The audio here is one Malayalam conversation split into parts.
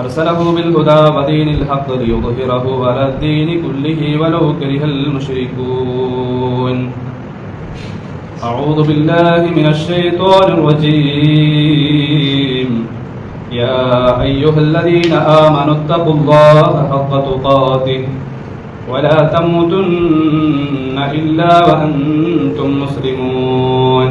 أرسله بالهدى ودين الحق ليظهره على الدين كله ولو كره المشركون. أعوذ بالله من الشيطان الرجيم. يا أيها الذين آمنوا اتقوا الله حق تقاته ولا تموتن إلا وأنتم مسلمون.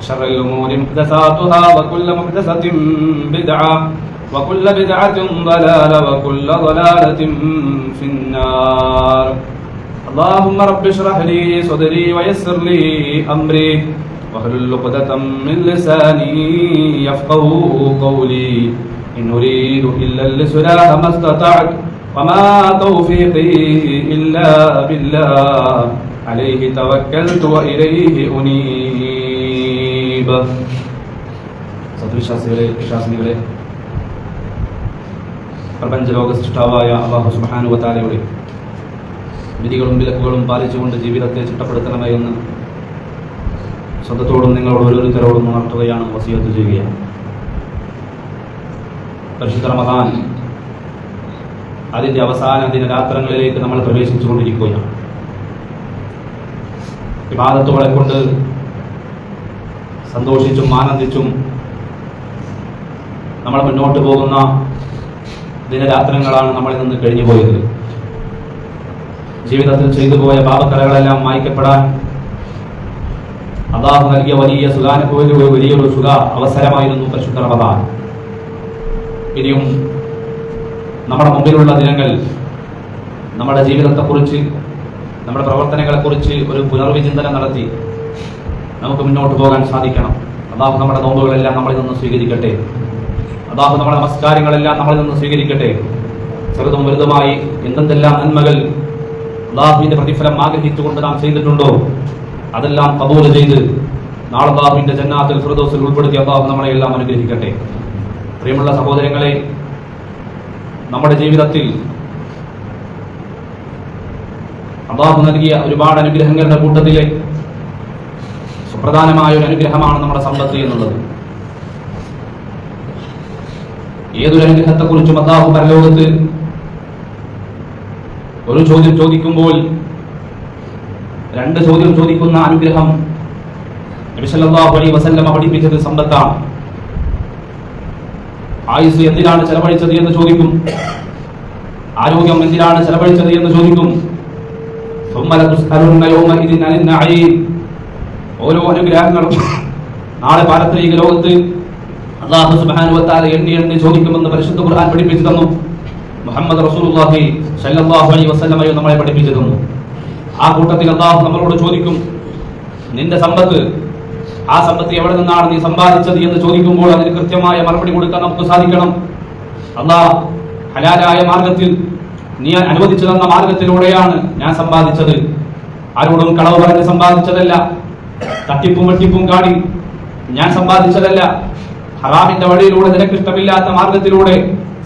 وشر الأمور محدثاتها وكل محدثة بدعة وكل بدعة ضلالة وكل ضلالة في النار. اللهم رب اشرح لي صدري ويسر لي أمري واحلل عقدة من لساني يفقه قولي. إن أريد إلا الإصلاح ما استطعت وما توفيقي إلا بالله. عليه توكلت وإليه أنيب. സദ്വിശ്വാസികളെ വിശ്വാസിനികളെ പ്രപഞ്ചലോക സൃഷ്ടാവായ അള്ളാഹു സുബാനുവത്താലയുടെ വിധികളും വിലക്കുകളും പാലിച്ചുകൊണ്ട് ജീവിതത്തെ ചിട്ടപ്പെടുത്തണമേ എന്ന് സ്വന്തത്തോടും നിങ്ങളോട് ഓരോരുത്തരോടും ഉണർത്തുകയാണ് വസീത്ത് ചെയ്യുകയാണ് പരിശുദ്ധ റമദാൻ അതിന്റെ അവസാന ദിനരാത്രങ്ങളിലേക്ക് നമ്മൾ പ്രവേശിച്ചുകൊണ്ടിരിക്കുകയാണ്. വിവാദത്തുകളെ കൊണ്ട് സന്തോഷിച്ചും ആനന്ദിച്ചും നമ്മൾ മുന്നോട്ട് പോകുന്ന ദിനരാത്രങ്ങളാണ് നമ്മളിൽ നിന്ന് കഴിഞ്ഞു പോയത് ജീവിതത്തിൽ ചെയ്തു പോയ പാപക്കറകളെല്ലാം മായ്ക്കപ്പെടാൻ അള്ളാഹു നൽകിയ വലിയ സുഖാനുഭവ വലിയൊരു സുഖ അവസരമായിരുന്നു പരിശുദ്ധ റമദാൻ. ഇനിയും നമ്മുടെ മുമ്പിലുള്ള ദിനങ്ങൾ നമ്മുടെ ജീവിതത്തെക്കുറിച്ച് നമ്മുടെ പ്രവർത്തനങ്ങളെക്കുറിച്ച് ഒരു പുനർവിചിന്തനം നടത്തി നമുക്ക് മുന്നോട്ട് പോകാൻ സാധിക്കണം. അള്ളാഹു നമ്മുടെ നോമ്പുകളെല്ലാം നമ്മളിൽ നിന്ന് സ്വീകരിക്കട്ടെ. അള്ളാഹു നമ്മുടെ നമസ്കാരങ്ങളെല്ലാം നമ്മളിൽ നിന്ന് സ്വീകരിക്കട്ടെ. ചെറുതും വലുതുമായി എന്തെന്തെല്ലാം നന്മകൾ അള്ളാഹുവിന്റെ പ്രതിഫലം ആഗ്രഹിച്ചുകൊണ്ട് നാം ചെയ്തിട്ടുണ്ടോ? അതെല്ലാം കബൂൽ ചെയ്ത് നാളെ അള്ളാഹുവിന്റെ ജന്നാത്തിൽ ഫിറദോസിൽ ഉൾപ്പെടുത്തി അള്ളാഹു നമ്മളെ എല്ലാം അനുഗ്രഹിക്കട്ടെ. പ്രിയമുള്ള സഹോദരങ്ങളെ നമ്മുടെ ജീവിതത്തിൽ അള്ളാഹു നൽകിയ ഒരുപാട് അനുഗ്രഹങ്ങളുടെ കൂട്ടത്തിലെ സുപ്രധാനമായ ഒരു അനുഗ്രഹമാണ് നമ്മുടെ സമ്പത്ത് എന്നുള്ളത് ഏതൊരു അനുഗ്രഹത്തെക്കുറിച്ചും അള്ളാഹു പരലോകത്ത് ഒരു ചോദ്യം ചോദിക്കുമ്പോൾ രണ്ട് ചോദ്യം ചോദിക്കുന്ന അനുഗ്രഹം നബിസല്ലാഹു അലൈ വസല്ലമ പഠിപ്പിച്ചത് സമ്പത്താണ് ആയുസ് എന്തിനാണ് ചെലവഴിച്ചത് എന്ന് ചോദിക്കും ആരോഗ്യം എന്തിനാണ് ചെലവഴിച്ചത് എന്ന് ചോദിക്കും ثم لتسألن يومئذ عن النعيم ഓരോ അനുഗ്രഹങ്ങളും നാളെ പാരത്രിക ലോകത്ത് അള്ളാഹു തആല എണ്ണി എണ്ണി ചോദിക്കുമെന്ന് പരിശുദ്ധ ഖുർആൻ പഠിപ്പിച്ചു തന്നു. മുഹമ്മദ് റസൂലുള്ളാഹി സ്വല്ലല്ലാഹു അലൈഹി വസല്ലമയോ നമ്മളെ പഠിപ്പിച്ചു തന്നു. ആ കൂട്ടത്തിൽ അള്ളാഹു നമ്മളോട് ചോദിക്കും നിന്റെ സമ്പത്ത് ആ സമ്പത്ത് എവിടെ നിന്നാണ് നീ സമ്പാദിച്ചത്? എന്ന് ചോദിക്കുമ്പോൾ അതിന് കൃത്യമായ മറുപടി കൊടുക്കാൻ നമുക്ക് സാധിക്കണം. അള്ളാഹ് ഹലാലായ മാർഗത്തിൽ നീ അനുവദിച്ചു തന്ന മാർഗത്തിലൂടെയാണ് ഞാൻ സമ്പാദിച്ചത്. ആരോടും കളവ് പറഞ്ഞ് സമ്പാദിച്ചതല്ല. തട്ടിപ്പും വെട്ടിപ്പും കാടി ഞാൻ സമ്പാദിച്ചതല്ല. ഹറാമിന്റെ വഴിയിലൂടെ നിനക്ക് ഇഷ്ടമില്ലാത്ത മാർഗത്തിലൂടെ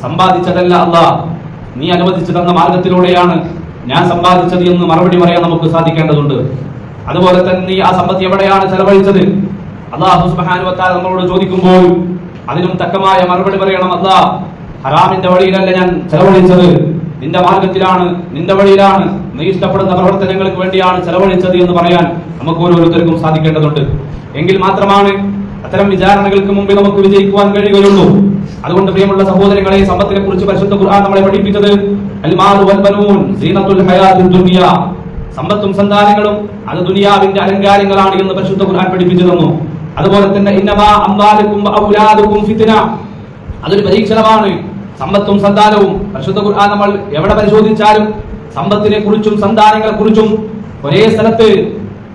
സമ്പാദിച്ചതല്ല അല്ല നീ അനുവദിച്ചു തന്ന മാർഗത്തിലൂടെയാണ് ഞാൻ സമ്പാദിച്ചത് എന്ന് മറുപടി പറയാൻ നമുക്ക് സാധിക്കേണ്ടതുണ്ട്. അതുപോലെ തന്നെ നീ ആ സമ്പത്ത് എവിടെയാണ് ചെലവഴിച്ചത്? അള്ളാഹു സുബാനുവത്താൽ നമ്മളോട് ചോദിക്കുമ്പോൾ അതിനും തക്കമായ മറുപടി പറയണം അല്ല ഹറാമിന്റെ വഴിയിലല്ല ഞാൻ ചെലവഴിച്ചത്. നിന്റെ മാർഗത്തിലാണ് നിന്റെ വഴിയിലാണ് നീ ഇഷ്ടപ്പെടുന്ന പ്രവർത്തനങ്ങൾക്ക് വേണ്ടിയാണ് ചെലവഴിച്ചത് എന്ന് പറയാൻ നമുക്ക് ഓരോരുത്തർക്കും സാധിക്കേണ്ടതുണ്ട്. എങ്കിൽ മാത്രമാണ് അത്തരം വിചാരണകൾക്ക് മുമ്പിൽ നമുക്ക് വിജയിക്കുവാൻ കഴിയുകയുള്ളൂ. അതുകൊണ്ട് പ്രിയമുള്ള സഹോദരങ്ങളെ സമ്പത്തിനെ കുറിച്ച് പരിശുദ്ധ ഖുർആൻ നമ്മളെ പഠിപ്പിച്ചത് സമ്പത്തും സന്താനങ്ങളും അത് ദുനിയാവിന്റെ അലങ്കാരങ്ങളാണ് എന്ന് പരിശുദ്ധ ഖുർആൻ പഠിപ്പിച്ചു തന്നു. അതുപോലെ തന്നെ അതൊരു പരീക്ഷണമാണ്. സമ്പത്തും സന്താനവും പരിശുദ്ധ ഖുർആൻ നമ്മൾ എവിടെ പരിശോധിച്ചാലും സമ്പത്തിനെ കുറിച്ചും സന്താനങ്ങളെ കുറിച്ചും ഒരേ സ്ഥലത്ത്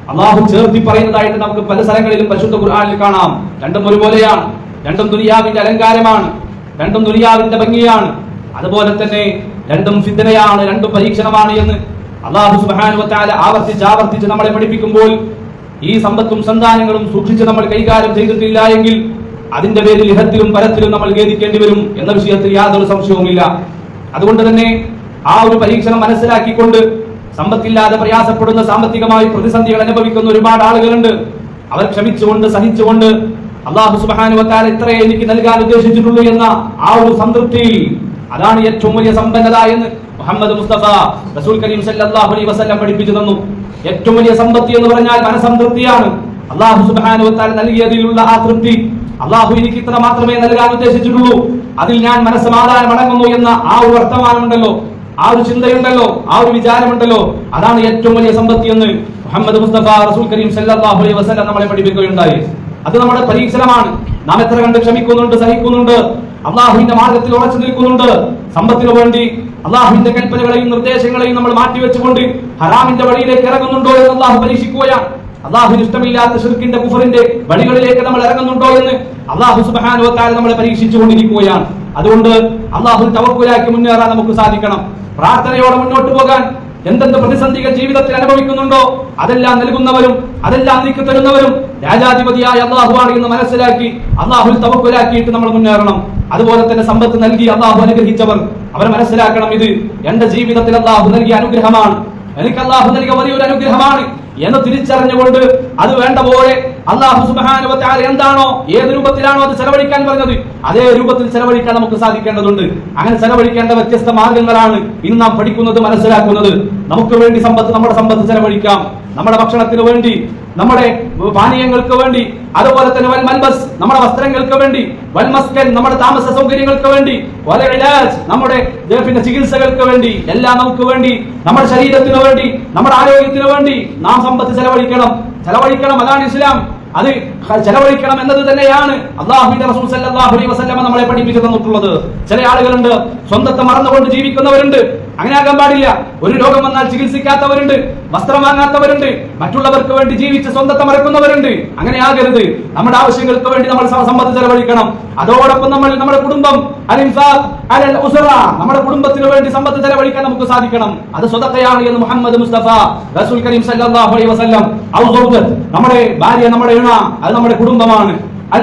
അള്ളാഹു ചേർത്തി പറയുന്നതായിട്ട് നമുക്ക് പല സ്ഥലങ്ങളിലും പരിശുദ്ധ ഖുർആാനിൽ കാണാം. രണ്ടും ഒരുപോലെയാണ്. രണ്ടും ദുനിയാവിന്റെ അലങ്കാരമാണ്. രണ്ടും ദുനിയാവിന്റെ ഭംഗിയാണ്. അതുപോലെ തന്നെ രണ്ടും ഫിത്തനയാണ് രണ്ടും പരീക്ഷണമാണ് എന്ന് അള്ളാഹു സുബാനുവത്താല ആവർത്തിച്ച് ആവർത്തിച്ച് നമ്മളെ പഠിപ്പിക്കുമ്പോൾ ഈ സമ്പത്തും സന്താനങ്ങളും സൂക്ഷിച്ച് നമ്മൾ കൈകാര്യം ചെയ്തിട്ടില്ല എങ്കിൽ അതിന്റെ പേരിൽ ഇഹത്തിലും പരത്തിലും നമ്മൾ ഖേദിക്കേണ്ടി വരും എന്ന വിഷയത്തിൽ യാതൊരു സംശയവുമില്ല. അതുകൊണ്ട് തന്നെ ആ ഒരു പരീക്ഷണം മനസ്സിലാക്കിക്കൊണ്ട് സമ്പത്തില്ലാതെ പ്രയാസപ്പെടുന്ന സാമ്പത്തികമായി പ്രതിസന്ധികൾ അനുഭവിക്കുന്ന ഒരുപാട് ആളുകളുണ്ട്. അവർ ക്ഷമിച്ചുകൊണ്ട് സഹിച്ചുകൊണ്ട് അള്ളാഹു സുബാനുവത്താൽ ഇത്രയേ എനിക്ക് നൽകാൻ ഉദ്ദേശിച്ചിട്ടുള്ളൂ എന്ന ആ ഒരു സംതൃപ്തിയിൽ അതാണ് ഏറ്റവും വലിയ സമ്പന്നത എന്ന് മുഹമ്മദ് മുസ്തഫ റസൂൽ കരീം സല്ലല്ലാഹു അലൈഹി വസല്ലം പഠിപ്പിച്ചു തന്നു. ഏറ്റവും വലിയ സമ്പത്തി എന്ന് പറഞ്ഞാൽ മനസംതൃപ്തിയാണ്. അള്ളാഹു സുബാനുവത്താൽ നൽകിയതിലുള്ള ആ തൃപ്തി അള്ളാഹു എനിക്ക് ഇത്ര മാത്രമേ നൽകാൻ ഉദ്ദേശിച്ചിട്ടുള്ളൂ. അതിൽ ഞാൻ മനസ്സമാധാനം അടങ്ങുന്നു എന്ന ആ ഒരു വർത്തമാനമുണ്ടല്ലോ ആ ഒരു ചിന്തയുണ്ടല്ലോ ആ ഒരു വിചാരമുണ്ടല്ലോ. അതാണ് ഏറ്റവും വലിയ സമ്പത്തി എന്ന് മുഹമ്മദ് മുസ്തഫ റസൂൽ കരീം സല്ലാഹു അലൈഹി വസല്ലം നമ്മളെ പഠിപ്പിക്കുകയുണ്ടായി. അത് നമ്മുടെ പരീക്ഷണമാണ്. നാം എത്ര കണ്ട് ക്ഷമിക്കുന്നുണ്ട് സഹിക്കുന്നുണ്ട് അള്ളാഹുവിന്റെ മാർഗത്തിൽ ഉറച്ചു നിൽക്കുന്നുണ്ട്. സമ്പത്തിനു വേണ്ടി അള്ളാഹുവിന്റെ കൽപ്പനകളെയും നിർദ്ദേശങ്ങളെയും നമ്മൾ മാറ്റിവെച്ചുകൊണ്ട് ഹറാമിന്റെ വഴിയിലേക്ക് ഇറങ്ങുന്നുണ്ടോ എന്ന് അള്ളാഹു പരീക്ഷിക്കുകയാണ്. അള്ളാഹുവിന് ഇഷ്ടമില്ലാത്ത ഷിർക്കിന്റെ കുഫറിന്റെ വഴികളിലേക്ക് നമ്മൾ ഇറങ്ങുന്നുണ്ടോ എന്ന് അള്ളാഹു സുബാനുവത്താൽ നമ്മളെ പരീക്ഷിച്ചുകൊണ്ടിരിക്കുകയാണ്. അതുകൊണ്ട് അള്ളാഹു തവക്കുലാക്കി മുന്നേറാൻ നമുക്ക് സാധിക്കണം. പ്രാർത്ഥനയോടെ മുന്നോട്ട് പോകാൻ എന്തെന്ത് പ്രതിസന്ധികൾ ജീവിതത്തിൽ അനുഭവിക്കുന്നുണ്ടോ? അതെല്ലാം നൽകുന്നവരും അതെല്ലാം നീക്കി തരുന്നവരും രാജാധിപതിയായ അള്ളാഹുവാണ് എന്ന് മനസ്സിലാക്കി അള്ളാഹുൽ തവക്കുലാക്കിയിട്ട് നമ്മൾ മുന്നേറണം. അതുപോലെ തന്നെ സമ്പത്ത് നൽകി അള്ളാഹു അനുഗ്രഹിച്ചവർ. അവർ മനസ്സിലാക്കണം ഇത്. എന്റെ ജീവിതത്തിൽ അള്ളാഹു നൽകിയ അനുഗ്രഹമാണ്. എനിക്ക് അള്ളാഹു നൽകിയ വലിയൊരു അനുഗ്രഹമാണ്. എന്ന് തിരിച്ചറിഞ്ഞുകൊണ്ട് അത് വേണ്ട പോലെ അള്ളാഹു തആല എന്താണോ ഏത് രൂപത്തിലാണോ അത് ചെലവഴിക്കാൻ പറഞ്ഞത് അതേ രൂപത്തിൽ ചെലവഴിക്കാൻ നമുക്ക് സാധിക്കേണ്ടതുണ്ട്. അങ്ങനെ ചെലവഴിക്കേണ്ട വ്യത്യസ്ത മാർഗങ്ങളാണ് ഇന്ന് നാം പഠിക്കുന്നത് മനസ്സിലാക്കുന്നത്. നമുക്ക് വേണ്ടി സമ്പത്ത് നമ്മുടെ സമ്പത്ത് ചെലവഴിക്കാം. നമ്മുടെ ഭക്ഷണത്തിന് വേണ്ടി നമ്മുടെ പാനീയങ്ങൾക്ക് വേണ്ടി അതുപോലെ തന്നെ വൽ മൻബസ് നമ്മുടെ വസ്ത്രങ്ങൾക്ക് വേണ്ടി വൽ മസ്കൻ നമ്മുടെ താമസ സൗകര്യങ്ങൾക്ക് വേണ്ടി വല ഇലാജ് നമ്മുടെ പിന്നെ ചികിത്സകൾക്ക് വേണ്ടി എല്ലാം നമുക്ക് വേണ്ടി നമ്മുടെ ശരീരത്തിന് വേണ്ടി നമ്മുടെ ആരോഗ്യത്തിന് വേണ്ടി നാം സമ്പത്ത് ചെലവഴിക്കണം. ചെലവഴിക്കണം അതാണ് ഇസ്ലാം. അത് ചെലവഴിക്കണം എന്നത് തന്നെയാണ് അള്ളാഹുവിന്റെ റസൂൽ സല്ലല്ലാഹു അലൈഹി നമ്മളെ പഠിപ്പിച്ചു തന്നിട്ടുള്ളത്. ചില ആളുകളുണ്ട് സ്വന്തത്തെ മറന്നുകൊണ്ട് ജീവിക്കുന്നവരുണ്ട് അങ്ങനെ ആകാൻ പാടില്ല. ഒരു രോഗം വന്നാൽ ചികിത്സിക്കാത്തവരുണ്ട് വസ്ത്രം വാങ്ങാത്തവരുണ്ട് മറ്റുള്ളവർക്ക് വേണ്ടി ജീവിച്ച് സ്വന്തത്തെ മറക്കുന്നവരുണ്ട്. അങ്ങനെ ആകരുത്. നമ്മുടെ ആവശ്യങ്ങൾക്ക് വേണ്ടി നമ്മൾ സമ്പത്ത് ചെലവഴിക്കണം. അതോടൊപ്പം നമ്മൾ നമ്മുടെ കുടുംബം നമ്മുടെ കുടുംബത്തിന് വേണ്ടി സമ്പത്ത് ചെലവഴിക്കാൻ നമുക്ക് സാധിക്കണം. അത് സ്വതക്കയാണ് എന്ന് മുഹമ്മദ് മുസ്തഫ റസൂൽ കരീം അലൈഹി വസല്ലം. നമ്മുടെ ഭാര്യ നമ്മുടെ ഇണ അത് നമ്മുടെ കുടുംബമാണ്. അൽ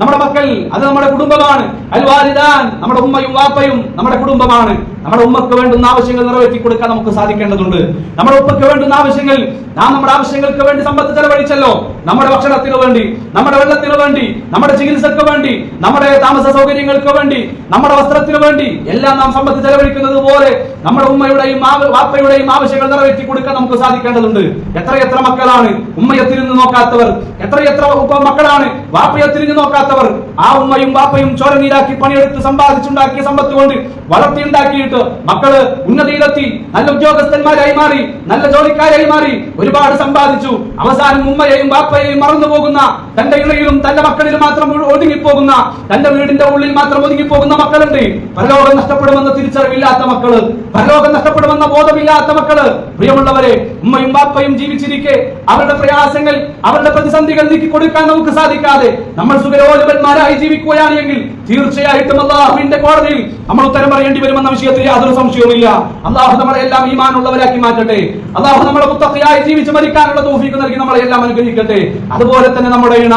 നമ്മുടെ മക്കൾ അത് നമ്മുടെ കുടുംബമാണ്. അൽ വാലിദാൻ നമ്മുടെ ഉമ്മയും വാപ്പയും നമ്മുടെ കുടുംബമാണ്. നമ്മുടെ ഉമ്മക്ക് വേണ്ടുന്ന ആവശ്യങ്ങൾ നിറവേറ്റി കൊടുക്കാൻ നമുക്ക് സാധിക്കേണ്ടതുണ്ട്. നമ്മുടെ ഉപ്പയ്ക്ക് വേണ്ടുന്ന ആവശ്യങ്ങൾ നാം നമ്മുടെ ആവശ്യങ്ങൾക്ക് വേണ്ടി സമ്പത്ത് ചെലവഴിച്ചല്ലോ. നമ്മുടെ ഭക്ഷണത്തിന് വേണ്ടി നമ്മുടെ വെള്ളത്തിന് വേണ്ടി നമ്മുടെ ചികിത്സക്ക് വേണ്ടി നമ്മുടെ താമസ സൗകര്യങ്ങൾക്ക് വേണ്ടി നമ്മുടെ വസ്ത്രത്തിന് വേണ്ടി എല്ലാം നാം സമ്പത്ത് ചെലവഴിക്കുന്നത് പോലെ നമ്മുടെ ഉമ്മയുടെയും വാപ്പയുടെയും ആവശ്യങ്ങൾ നിറവേറ്റി കൊടുക്കാൻ നമുക്ക് സാധിക്കേണ്ടതുണ്ട്. എത്രയെത്ര മക്കളാണ് ഉമ്മയെ തിരിഞ്ഞു നോക്കാത്തവർ എത്രയെത്ര മക്കളാണ് വാപ്പയെ തിരിഞ്ഞു നോക്കാത്തവർ. ആ ഉമ്മയും വാപ്പയും ചോര നീരാക്കി പണിയെടുത്ത് സമ്പാദിച്ചുണ്ടാക്കിയ സമ്പത്ത് കൊണ്ട് വളർത്തിയുണ്ടാക്കിയിട്ട് മക്കൾ ഉന്നതിയിലെത്തി നല്ല ഉദ്യോഗസ്ഥന്മാരായി മാറി നല്ല ജോലിക്കാരായി മാറി ഒരുപാട് സമ്പാദിച്ചു. അവസാനം ഉമ്മയെയും വാപ്പയെയും മറന്നു പോകുന്ന തന്റെ ഇണയിലും തന്റെ മക്കളിലും മാത്രം ഒതുങ്ങിപ്പോകുന്ന തന്റെ വീടിന്റെ ഉള്ളിൽ മാത്രം ഒതുങ്ങിപ്പോകുന്ന മക്കളുണ്ട്. പരലോകം നഷ്ടപ്പെടുമെന്ന തിരിച്ചറിവില്ലാത്ത മക്കൾ പരലോകം നഷ്ടപ്പെടുമെന്ന ബോധമില്ലാത്ത മക്കൾ. പ്രിയമുള്ളവരെ ഉമ്മയും വാപ്പയും ജീവിച്ചിരിക്കെ അവരുടെ പ്രയാസങ്ങൾ അവരുടെ പ്രതിസന്ധികൾ നീക്കി കൊടുക്കാൻ നമുക്ക് സാധിക്കാതെ നമ്മൾ സുഖരോഗന്മാരായി ജീവിക്കുകയാണ് എങ്കിൽ തീർച്ചയായിട്ടും അള്ളാഹുവിന്റെ കോടതിയിൽ നമ്മൾ ഉത്തരം പറയേണ്ടി വരുമെന്ന വിഷയത്തിൽ യാതൊരു സംശയവുമില്ല. അള്ളാഹു നമ്മളെ എല്ലാം ഈമാനുള്ളവരാക്കി മാറ്റട്ടെ. അള്ളാഹു നമ്മളെ മുത്തഖിയായി ജീവിച്ച് മരിക്കാനുള്ള തോഫീക്ക് നൽകി നമ്മളെ എല്ലാം അനുഗ്രഹിക്കട്ടെ. അതുപോലെ തന്നെ നമ്മുടെ ഇണ.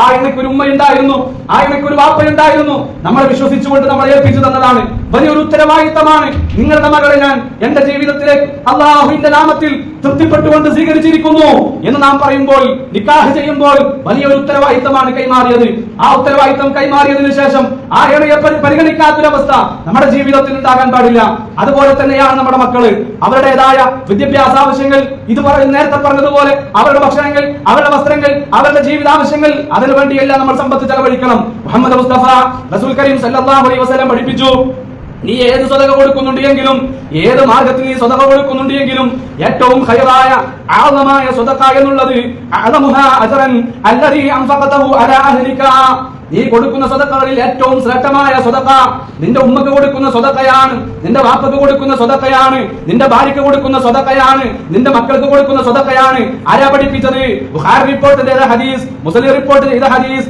ആ ഇണയ്ക്ക് ഒരു ഉമ്മയുണ്ടായിരുന്നു ആ ഇണയ്ക്ക് ഒരു വാപ്പയുണ്ടായിരുന്നു നമ്മളെ വിശ്വസിച്ചുകൊണ്ട് നമ്മളെ ഏൽപ്പിച്ചു തന്നതാണ്. വലിയൊരു ഉത്തരവാദിത്തമാണ് നിങ്ങളുടെ മകളെ ഞാൻ എന്റെ ജീവിതത്തിലേക്ക് അള്ളാഹുവിന്റെ നാമത്തിൽ തൃപ്തിപ്പെട്ടുകൊണ്ട് സ്വീകരിച്ചിരിക്കുന്നു എന്ന് നാം പറയുമ്പോൾ നിക്കാഹ് ചെയ്യുമ്പോൾ വലിയൊരു ഉത്തരവാദിത്തമാണ് കൈമാറിയത്. ആ ഉത്തരവാദിത്തം കൈമാറിയതിനു ശേഷം ആ ഇണയെ പരി- പരിഗണിക്കാത്തൊരവസ്ഥ നമ്മുടെ ജീവിതത്തിൽ ഉണ്ടാകാൻ പാടില്ല. അതുപോലെ തന്നെയാണ് നമ്മുടെ മക്കൾ. അവരുടേതായ വിദ്യാഭ്യാസ ആവശ്യങ്ങൾ ഇത് നേരത്തെ പറഞ്ഞതുപോലെ അവരുടെ ഭക്ഷണങ്ങൾ അവരുടെ വസ്ത്രങ്ങൾ അവരുടെ ജീവിതാവശ്യങ്ങൾ അതിനു വേണ്ടിയെല്ലാം നമ്മൾ സമ്പത്ത് ചെലവഴിക്കണം. മുഹമ്മദ് മുസ്തഫ റസൂൽ കരീം സല്ലല്ലാഹു അലൈഹി പഠിപ്പിച്ചു നീ ഏത് സ്വതക കൊടുക്കുന്നുണ്ട് എങ്കിലും ഏത് മാർഗത്തിൽ നീ സ്വതക കൊടുക്കുന്നുണ്ട് എങ്കിലും ഏറ്റവും ഹൈറായ ആളമായ സ്വതക്ക എന്നുള്ളത് അലമുഹ അജ്റൻ അല്ലദീ അംഫഖതഹു അലാ അഹ്ലിക. നീ കൊടുക്കുന്ന സ്വതക്കകളിൽ ഏറ്റവും ശ്രേഷ്ഠമായ സ്വതക്ക നിന്റെ ഉമ്മക്ക് കൊടുക്കുന്ന സ്വതക്കയാണ് നിന്റെ വാപ്പക്ക് കൊടുക്കുന്ന സ്വതക്കയാണ് നിന്റെ ഭാര്യക്ക് കൊടുക്കുന്ന സ്വതക്കയാണ് നിന്റെ മക്കൾക്ക് കൊടുക്കുന്ന സ്വതക്കയാണ്. ആരാ പഠിപ്പിച്ചത്? ബുഖാരി റിപ്പോർട്ട് ചെയ്ത ഹദീസ് മുസ്ലിം റിപ്പോർട്ട് ചെയ്ത ഹദീസ്.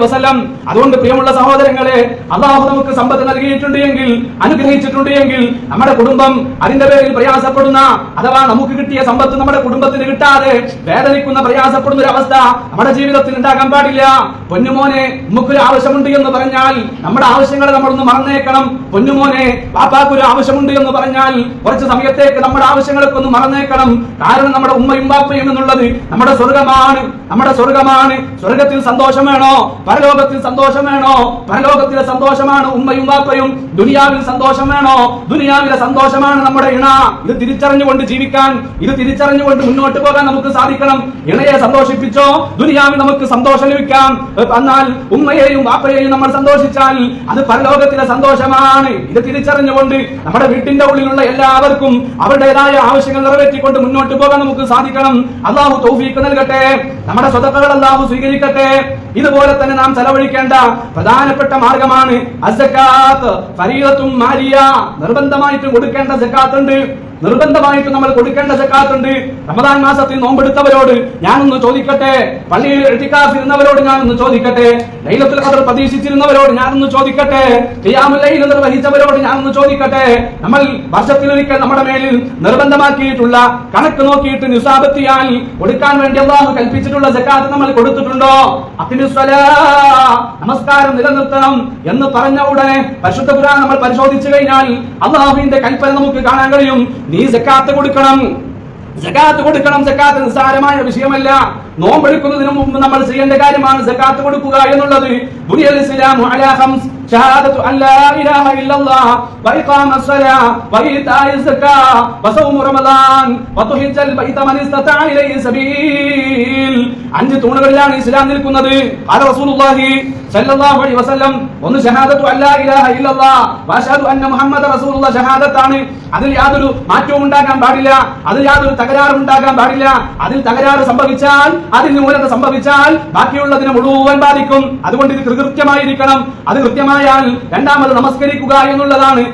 വസല്ലം. അതുകൊണ്ട് പ്രിയമുള്ള സഹോദരങ്ങളെ അള്ളാഹു നമുക്ക് സമ്പത്ത് നൽകിയിട്ടുണ്ട് എങ്കിൽ അനുഗ്രഹിച്ചിട്ടുണ്ട് എങ്കിൽ നമ്മുടെ കുടുംബം അതിന്റെ പേരിൽ പ്രയാസപ്പെടുന്ന അഥവാ നമുക്ക് കിട്ടിയ സമ്പത്ത് നമ്മുടെ കുടുംബത്തിന് കിട്ടാതെ വേദനിക്കുന്ന പ്രയാസപ്പെടുന്ന ഒരു അവസ്ഥ നമ്മുടെ ജീവിതത്തിൽ ഉണ്ടാകാൻ പാടില്ല. പൊന്നുമോനെ നമുക്കൊരു ആവശ്യമുണ്ട് എന്ന് പറഞ്ഞാൽ നമ്മുടെ ആവശ്യങ്ങളെ നമ്മളൊന്ന് മറന്നേക്കണം. പൊന്നുമോനെ പാപ്പാക്കൊരു ആവശ്യമുണ്ട് എന്ന് പറഞ്ഞാൽ കുറച്ച് സമയത്തേക്ക് നമ്മുടെ ആവശ്യങ്ങളൊക്കെ ഒന്ന് മറന്നേക്കണം. കാരണം നമ്മുടെ ഉമ്മയും ബാപ്പയും എന്നുള്ളത് നമ്മുടെ സ്വർഗമാണ്. നമ്മുടെ സ്വർഗമാണ്. സ്വർഗത്തിൽ സന്തോഷം വേണോ? പരലോകത്തിൽ സന്തോഷം വേണോ? പരലോകത്തിലെ സന്തോഷമാണ് ഉമ്മയും ബാപ്പയും. ദുനിയാവിൽ സന്തോഷം വേണോ? ദുനിയാവിലെ സന്തോഷമാണ് നമ്മുടെ ഇണ. ഇത് തിരിച്ചറിഞ്ഞുകൊണ്ട് ജീവിക്കാൻ ഇത് തിരിച്ചറിഞ്ഞുകൊണ്ട് മുന്നോട്ട് പോകാൻ നമുക്ക് സാധിക്കണം. ഇണയെ സന്തോഷിപ്പിച്ചോ? ദുനിയാവിൽ നമുക്ക് സന്തോഷം ലഭിക്കാം. എന്നാൽ ഉമ്മയെയും വാപ്പയെയും നമ്മൾ സന്തോഷിച്ചാൽ അത് പരലോകത്തിലെ സന്തോഷമാണ്. ഇത് തിരിച്ചറിഞ്ഞുകൊണ്ട് നമ്മുടെ വീട്ടിന്റെ ഉള്ളിലുള്ള എല്ലാവർക്കും അവരുടേതായ ആവശ്യങ്ങൾ നിറവേറ്റിക്കൊണ്ട് മുന്നോട്ട് പോകാൻ നമുക്ക് സാധിക്കണം. അള്ളാഹു തൗഫീക്ക് നൽകട്ടെ. നമ്മുടെ സ്വതക്കകൾ അള്ളാഹു സ്വീകരിക്കട്ടെ. ഇതുപോലെ തന്നെ നാം ചെലവഴിക്കേണ്ട പ്രധാനപ്പെട്ട മാർഗമാണ് നിർബന്ധമായിട്ട് കൊടുക്കേണ്ട സക്കാത്ത് ഉണ്ട് നിർബന്ധമായിട്ട് നമ്മൾ കൊടുക്കേണ്ട സക്കാത്തുണ്ട് റമദാൻ മാസത്തിൽ നോമ്പെടുത്തവരോട് ഞാനൊന്ന് ചോദിക്കട്ടെ? പള്ളിയിൽ എഴുതിക്കാത്തിരുന്നവരോട് ഞാനൊന്ന് ചോദിക്കട്ടെ? ലൈലത്തിൽ ഖദർ പ്രതീക്ഷിച്ചിരുന്നവരോട് ഞാനൊന്ന് ചോദിക്കട്ടെ? ലൈൽ നിർവഹിച്ചവരോട് ഞാനൊന്ന് ചോദിക്കട്ടെ? നമ്മൾ വർഷത്തിലൊരിക്കൽ നമ്മുടെ മേലിൽ നിർബന്ധമാക്കിയിട്ടുള്ള കണക്ക് നോക്കിയിട്ട് നിസാബത്തിയാൽ കൊടുക്കാൻ വേണ്ടി അള്ളാഹു കൽപ്പിച്ചിട്ടുള്ള സക്കാത്ത് നമ്മൾ കൊടുത്തിട്ടുണ്ടോ? നമസ്കാരം നിലനിർത്തണം എന്ന് പറഞ്ഞ ഉടനെ പരിശുദ്ധ ഖുർആൻ നമ്മൾ പരിശോധിച്ചു കഴിഞ്ഞാൽ അള്ളാഹുവിന്റെ കൽപ്പന നമുക്ക് കാണാൻ കഴിയും. നീ സക്കാത്ത് കൊടുക്കണം. സക്കാത്ത് കൊടുക്കണം. സക്കാത്ത് നിസ്സാരമായ വിഷയമല്ല. നോമ്പെടുക്കുന്നതിന് മുമ്പ് നമ്മൾ ചെയ്യേണ്ട കാര്യമാണ് സക്കാത്ത് കൊടുക്കുക എന്നുള്ളത്. ബുനിയൽ ഷഹാദത്തു ഇല്ലല്ലാഹ്. സബീൽ. അഞ്ച് തൂണുകളിലാണ് ഇസ്ലാം നിൽക്കുന്നത്. റസൂലുള്ളാഹി സല്ലല്ലാഹു അലൈഹി വസല്ലം. ഒന്ന് ഷഹാദത്തു ഇല്ലല്ലാഹ്. ഷഹാദത്താണ്. അതിൽ യാതൊരു മാറ്റവും ഉണ്ടാകാൻ പാടില്ല. അതിൽ യാതൊരു തകരാറും ഉണ്ടാകാൻ പാടില്ല. അതിൽ തകരാറ് സംഭവിച്ചാൽ അതിൽ ന്യൂനത സംഭവിച്ചാൽ ബാക്കിയുള്ളതിനെ മുഴുവൻ ബാധിക്കും. അതുകൊണ്ട് ഇത് കൃത്യമായിരിക്കണം അത് കൃത്യമായാൽ രണ്ടാമത് നമസ്കരിക്കുക എന്നുള്ളതാണ്.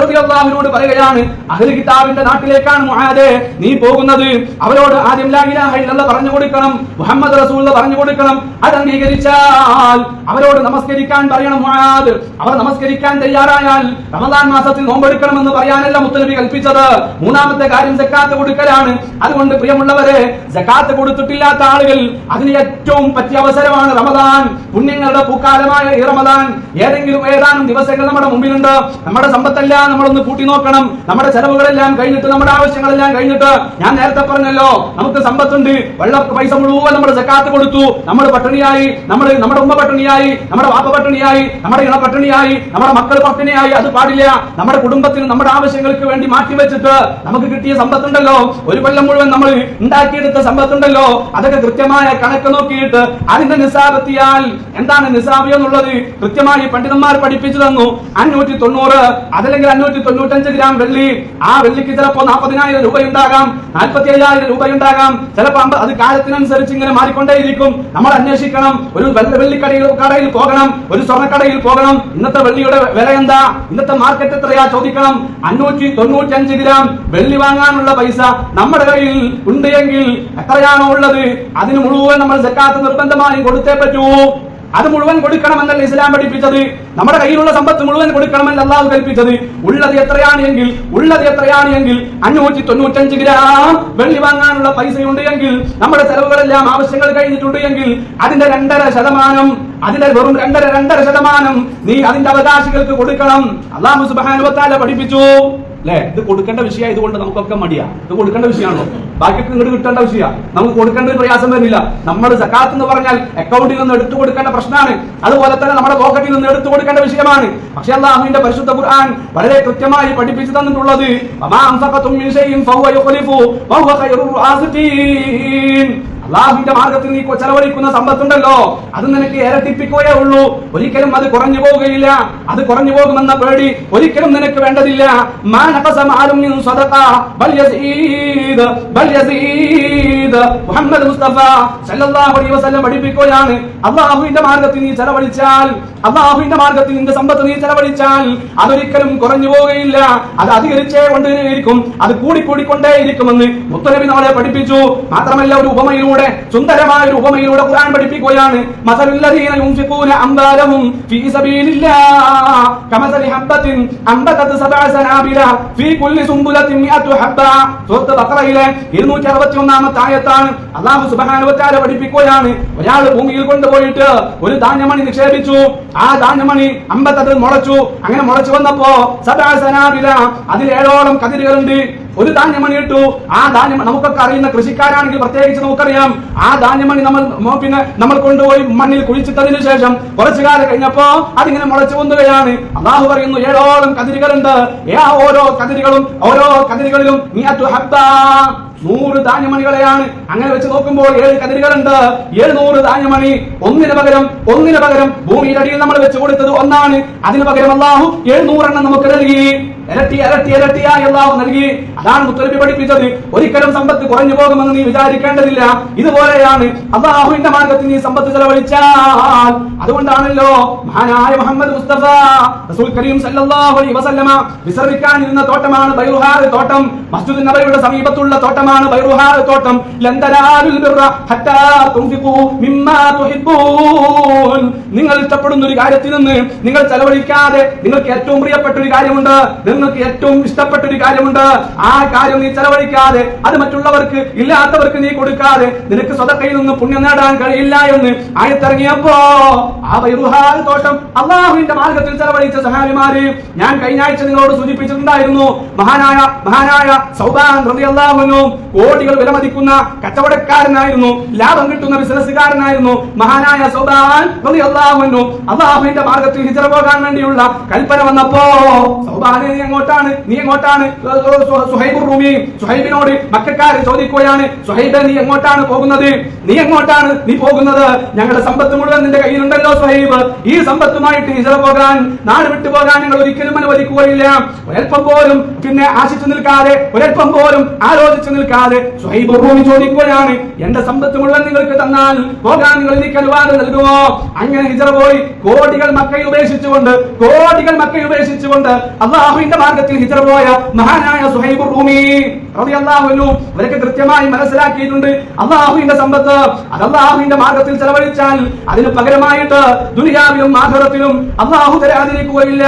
റളിയല്ലാഹുവിനോട് പറയുകയാണ് അഹ്ലു കിതാബിന്റെ നാട്ടിലേക്കാണ് മുഹാദെ നീ പോകുന്നത്. അവരോട് ആദ്യം ലാ ഇലാഹ ഇല്ലല്ലാഹ് പറഞ്ഞു കൊടുക്കണം. മുഹമ്മദ് റസൂൽ പറഞ്ഞു കൊടുക്കണം. അത് അംഗീകരിച്ചാൽ അവരോട് നമസ്കരിക്കാൻ പറയണം മുഹാദ് അവർ നമസ്കരിക്കാൻ തയ്യാറായാൽ റമദാൻ മാസത്തിൽ നോമ്പെടുക്കണമെന്ന് പറയാനല്ല മുത്തലബി കൽപ്പിച്ചത്. മൂന്നാമത്തെ കാര്യം സക്കാത്ത് കൊടുക്കലാണ്. അതുകൊണ്ട് പ്രിയമുള്ളവരെ സക്കാത്ത് കൊടുത്തിട്ടില്ലാത്ത ആളുകൾ അതിന് ഏറ്റവും പറ്റിയ അവസരമാണ് റമദാൻ. പുണ്യങ്ങളുടെ പൂക്കാലമായ ഈ റമദാൻ. ഏതെങ്കിലും ഏതാനും ദിവസങ്ങൾ നമ്മുടെ മുമ്പിലുണ്ട്. നമ്മുടെ സമ്പത്തെല്ലാം നമ്മളൊന്ന് കൂട്ടി നോക്കണം. നമ്മുടെ ചെലവുകളെല്ലാം കഴിഞ്ഞിട്ട് നമ്മുടെ ആവശ്യങ്ങളെല്ലാം കഴിഞ്ഞിട്ട്. ഞാൻ നേരത്തെ പറഞ്ഞല്ലോ നമുക്ക് സമ്പത്തുണ്ട്. വെള്ള പൈസ മുഴുവൻ നമ്മുടെ സക്കാത്ത് കൊടുത്തു. നമ്മൾ പട്ടിണിയായി നമ്മൾ നമ്മുടെ ഉമ്മ പട്ടിണിയായി നമ്മുടെ വാപ്പ പട്ടിണിയായി നമ്മുടെ ഇണ പട്ടിണിയായി നമ്മുടെ മക്കൾ പട്ടിണിയായി. അത് പാടില്ല. നമ്മുടെ കുടുംബത്തിന് നമ്മുടെ ആവശ്യങ്ങൾക്ക് വേണ്ടി മാറ്റിവെച്ചിട്ട് നമുക്ക് കിട്ടിയ സമ്പത്തുണ്ടല്ലോ. ഒരു കൊല്ലം മുഴുവൻ നമ്മൾ ഉണ്ടാക്കിയെടുത്ത സമ്പത്തുണ്ടല്ലോ. അതൊക്കെ കൃത്യമായ കണക്ക് നോക്കിയിട്ട് അതിന്റെ നിസാബെത്തിയാൽ എന്താണ് നിസാബ് എന്നുള്ളത് കൃത്യമായി പണ്ഡിതന്മാർ പഠിപ്പിച്ചു തന്നു. അഞ്ഞൂറ്റി തൊണ്ണൂറ് അതല്ലെങ്കിൽ അഞ്ഞൂറ്റി തൊണ്ണൂറ്റഞ്ച് ഗ്രാം വെള്ളി. ആ വെള്ളിക്ക് ചിലപ്പോ നാൽപ്പതിനായിരം രൂപ ഉണ്ടാകാം നാൽപ്പത്തി അയ്യായിരം രൂപ ഉണ്ടാകാം ചിലപ്പോ അമ്പ- അത് കാലത്തിനനുസരിച്ച് ഇങ്ങനെ മാറിക്കൊണ്ടേയിരിക്കും. നമ്മൾ അന്വേഷിക്കണം. ഒരു വെള്ളി വെള്ളിക്കടയിൽ കടയിൽ പോകണം. ഒരു സ്വർണക്കടയിൽ പോകണം. ഇന്നത്തെ വെള്ളിയുടെ വില എന്താ? ഇന്നത്തെ മാർക്കറ്റ് എത്രയാ? ചോദിക്കണം. അഞ്ഞൂറ്റി തൊണ്ണൂറ്റി അഞ്ച് ഗ്രാം വെള്ളി വാങ്ങാനുള്ള പൈസ നമ്മുടെ കയ്യിൽ ഉണ്ട് എങ്കിൽ എത്രയാണോ ഉള്ളത്? അതിന് മുഴുവൻ നമ്മൾ സക്കാത്ത് നിർബന്ധമായി കൊടുത്തേ പറ്റൂ. അത് മുഴുവൻ കൊടുക്കണമെന്നല്ല ഇസ്ലാം പഠിപ്പിച്ചത്. നമ്മുടെ കയ്യിലുള്ള സമ്പത്ത് മുഴുവൻ കൊടുക്കണമെന്ന് അള്ളാഹു കൽപ്പിച്ചത്. ഉള്ളത് എത്രയാണ് എങ്കിൽ ഉള്ളത് എത്രയാണ് എങ്കിൽ അഞ്ഞൂറ്റി തൊണ്ണൂറ്റഞ്ച് ഗ്രാം വെള്ളി വാങ്ങാനുള്ള പൈസയുണ്ട് എങ്കിൽ നമ്മുടെ ചെലവുകളെല്ലാം ആവശ്യങ്ങൾ കഴിഞ്ഞിട്ടുണ്ട് എങ്കിൽ അതിന്റെ രണ്ടര ശതമാനം അതിന്റെ വെറും രണ്ടര രണ്ടര ശതമാനം നീ അതിന്റെ അവകാശികൾക്ക് കൊടുക്കണം. അള്ളാഹു സുബാനുവത്താല പഠിപ്പിച്ചു. അല്ലെ ഇത് കൊടുക്കേണ്ട വിഷയം ഇതുകൊണ്ട് നമുക്കൊക്കെ മടിയാ. ഇത് കൊടുക്കേണ്ട വിഷയമാണല്ലോ ബാക്കിയൊക്കെ ഇങ്ങോട്ട് കിട്ടേണ്ട വിഷയമാണ് നമുക്ക് കൊടുക്കേണ്ട ഒരു പ്രയാസം വരുന്നില്ല. നമ്മൾ സക്കാത്ത് എന്ന് പറഞ്ഞാൽ അക്കൗണ്ടിൽ നിന്ന് എടുത്തു കൊടുക്കേണ്ട പ്രശ്നമാണ്. അതുപോലെ തന്നെ നമ്മുടെ പോക്കറ്റിൽ നിന്ന് എടുത്തു കൊടുക്കേണ്ട വിഷയമാണ്. പക്ഷെ അള്ളാഹുവിന്റെ പരിശുദ്ധ ഖുർആൻ വളരെ കൃത്യമായി പഠിപ്പിച്ചു തന്നിട്ടുള്ളത് അള്ളാഹുവിന്റെ മാർഗത്തിൽ നീ ചെലവഴിക്കുന്ന സമ്പത്തുണ്ടല്ലോ. അത് നിനക്ക് ഇരട്ടിപ്പിക്കുകയേ ഉള്ളൂ. ഒരിക്കലും അത് കുറഞ്ഞു പോവുകയില്ല. അത് കുറഞ്ഞു പോകുമെന്ന പേടി ഒരിക്കലും നിനക്ക് വേണ്ടതില്ല. മുഹമ്മദ് മുസ്തഫ സല്ലല്ലാഹു അലൈഹി വസല്ലം പഠിപ്പിക്കുകയാണ്. അള്ളാഹുവിന്റെ മാർഗത്തിൽ നീ ചെലവഴിച്ചാൽ അള്ളാഹുവിന്റെ മാർഗത്തിൽ നിന്റെ സമ്പത്ത് നീ ചെലവഴിച്ചാൽ അതൊരിക്കലും കുറഞ്ഞു പോവുകയില്ല. അത് അധികരിച്ചേ കൊണ്ടേയിരിക്കും അത് കൂടിക്കൂടിക്കൊണ്ടേയിരിക്കുമെന്ന് മുത്തനബി നമ്മളെ പഠിപ്പിച്ചു. മാത്രമല്ല ഒരു ഉപമയിലൂടെ സുന്ദരമായ ഒരു ഉപമയിലൂടെ ഖുർആൻ പഠിപ്പിക്കുകയാണ്. മസലുല്ലദീന ഫീ ഹബ്ബത്തിൻ ഫീ കുല്ലി മിഅതു ഹബ്ബ. ബഖറയിലെ 261 ആയത്താണ് അല്ലാഹു സുബ്ഹാനഹു വ തആല പഠിപ്പിക്കുകയാണ്. ഒരാൾ ഭൂമിയിൽ കൊണ്ടുപോയിട്ട് ഒരു ധാന്യമണി നിക്ഷേപിച്ചു. ആ ധാന്യമണി അമ്പത്തത് മുളച്ചു. അങ്ങനെ മുളച്ചു വന്നപ്പോ സദാസനാവില ഏഴോളം കതിരുകളുണ്ട്. ഒരു ധാന്യമണി ഇട്ടു. ആ ധാന്യം നമുക്കൊക്കെ അറിയുന്ന കൃഷിക്കാരാണെങ്കിൽ പ്രത്യേകിച്ച് നമുക്കറിയാം. ആ ധാന്യമണി നമ്മൾ പിന്നെ നമ്മൾ കൊണ്ടുപോയി മണ്ണിൽ കുഴിച്ചിട്ടതിനു ശേഷം കുറച്ചു കാലം കഴിഞ്ഞപ്പോ അതിങ്ങനെ മുളച്ചു വന്നുകയാണ് അള്ളാഹു പറയുന്നു ഏഴോളം കതിരുകളുണ്ട്. ഓരോ കതിരുകളും ഓരോ കതിരുകളിലും നീ മിഅത്തു ഹബ്ബാ. നൂറ് ധാന്യമണികളെയാണ്. അങ്ങനെ വെച്ച് നോക്കുമ്പോൾ ഏഴ് കതിരുകളുണ്ട്. എഴുന്നൂറ് ധാന്യമണി. ഒന്നിന് പകരം ഒന്നിന് പകരം ഭൂമിയുടെ അടിയിൽ നമ്മൾ വെച്ചു കൊടുത്തത് ഒന്നാണ്. അതിന് പകരം അള്ളാഹു എഴുന്നൂറെണ്ണം നമുക്ക് നൽകി. ഇരട്ടി ഇരട്ടി ഇരട്ടിയായി അള്ളാഹു നൽകി. അതാണ് മുത്തലബി പഠിപ്പിച്ചത്. ഒരിക്കലും സമ്പത്ത് കുറഞ്ഞു പോകുമെന്ന് നീ വിചാരിക്കേണ്ടതില്ല. ഇതുപോലെയാണ് അള്ളാഹുവിന്റെ മാർഗത്തിൽ നീ സമ്പത്ത് ചെലവഴിച്ചാൽ. അതുകൊണ്ടാണല്ലോ മഹാനായ മുഹമ്മദ് മുസ്തഫ റസൂൽ കരീം സല്ലല്ലാഹു അലൈഹി വസല്ലമ വിശ്രമിക്കാനിരുന്ന തോട്ടമാണ് ബൈറുഹാർ തോട്ടം. മസ്ജിദ് നബവിയുടെ സമീപത്തുള്ള തോട്ടമാണ് ബൈറുഹാർ തോട്ടം. ലന്തരാലുൽ ബിർറ ഹത്താ തുൻഫിഖു മിമ്മാ തുഹിബ്ബൂൻ. നിങ്ങൾ ഇഷ്ടപ്പെടുന്ന ഒരു കാര്യത്തിൽ നിന്ന് നിങ്ങൾ ചെലവഴിക്കാതെ നിങ്ങൾക്ക് ഏറ്റവും പ്രിയപ്പെട്ട ഒരു കാര്യമുണ്ട്. നിങ്ങൾക്ക് ഏറ്റവും ഇഷ്ടപ്പെട്ട ഒരു കാര്യമുണ്ട്. ആ കാര്യം നീ ചെലവഴിക്കാതെ അത് മറ്റുള്ളവർക്ക് ഇല്ലാത്തവർക്ക് നീ കൊടുക്കാതെ നിനക്ക് സ്വതക്കയിൽ നിന്ന് പുണ്യം നേടാൻ കഴിയില്ല എന്ന് ആയത്തിറങ്ങിയപ്പോ ആ വൈറുഹാൽ തോട്ടം അള്ളാഹുവിന്റെ മാർഗത്തിൽ ചെലവഴിച്ച സഹാബിമാര് ഞാൻ കഴിഞ്ഞ ആഴ്ച നിങ്ങളോട് സൂചിപ്പിച്ചിട്ടുണ്ടായിരുന്നു. മഹാനായ മഹാനായ സൗബാൻ കോടികൾ വിലമതിക്കുന്ന കച്ചവടക്കാരനായിരുന്നു ലാഭം കിട്ടുന്ന ബിസിനസ്സുകാരനായിരുന്നു. മഹാനായ സൗബാൻ അള്ളാഹുവിന്റെ മാർഗത്തിൽ ഹിജറ പോകാൻ വേണ്ടിയുള്ള കൽപ്പന വന്നപ്പോ സൗബാനെ എങ്ങോട്ടാണ്? നീ എങ്ങോട്ടാണ്? സുഹൈബ് റൂമി സുഹൈബിനോട് മക്കാര് ചോദിക്കുകയാണ് സുഹൈബ് നീ എങ്ങോട്ടാണ് പോകുന്നത്? നീ എങ്ങോട്ടാണ് നീ പോകുന്നത്? ഞങ്ങളുടെ സമ്പത്ത് മുഴുവൻ നിന്റെ കയ്യിലുണ്ടല്ലോ സുഹൈബ്. ഈ സമ്പത്തുമായിട്ട് ഹിജറ പോകാൻ നാട് വിട്ടു പോകാൻ ഞങ്ങൾ ഒരിക്കലും അനുവദിക്കുകയില്ല. ഒരൽപ്പം പോലും പിന്നെ ആശിച്ചു നിൽക്കാതെ ഒരൽപ്പം പോലും ആലോചിച്ചു നിൽക്കാതെ സുഹൈബ് റൂമി ചോദിക്കുകയാണ് എന്റെ സമ്പത്ത് മുഴുവൻ നിങ്ങൾക്ക് തന്നാൽ പോകാൻ നിങ്ങൾ എനിക്ക് അനുവാദം നൽകുമോ? അങ്ങനെ ഹിജറ പോയി. കോടികൾ മക്കയിൽ ഉപേക്ഷിച്ചുകൊണ്ട് കോടികൾ മക്കയിൽ ഉപേക്ഷിച്ചുകൊണ്ട് അള്ളാഹുവിന്റെ മാർഗത്തിൽ ഹിജറ പോയ മഹാനായ സുഹൈബ് റൂമി റളിയല്ലാഹു അൻഹു ഇവരൊക്കെ കൃത്യമായി മനസ്സിലാക്കിയിട്ടുണ്ട്. അള്ളാഹുവിന്റെ സമ്പത്ത് അത് അള്ളാഹുവിന്റെ മാർഗത്തിൽ ചെലവഴിച്ചാൽ അതിന് പകരമായിട്ട് ദുനിയാവിലും ആഖിറത്തിലും അള്ളാഹു തരാതിരിക്കുകയില്ല.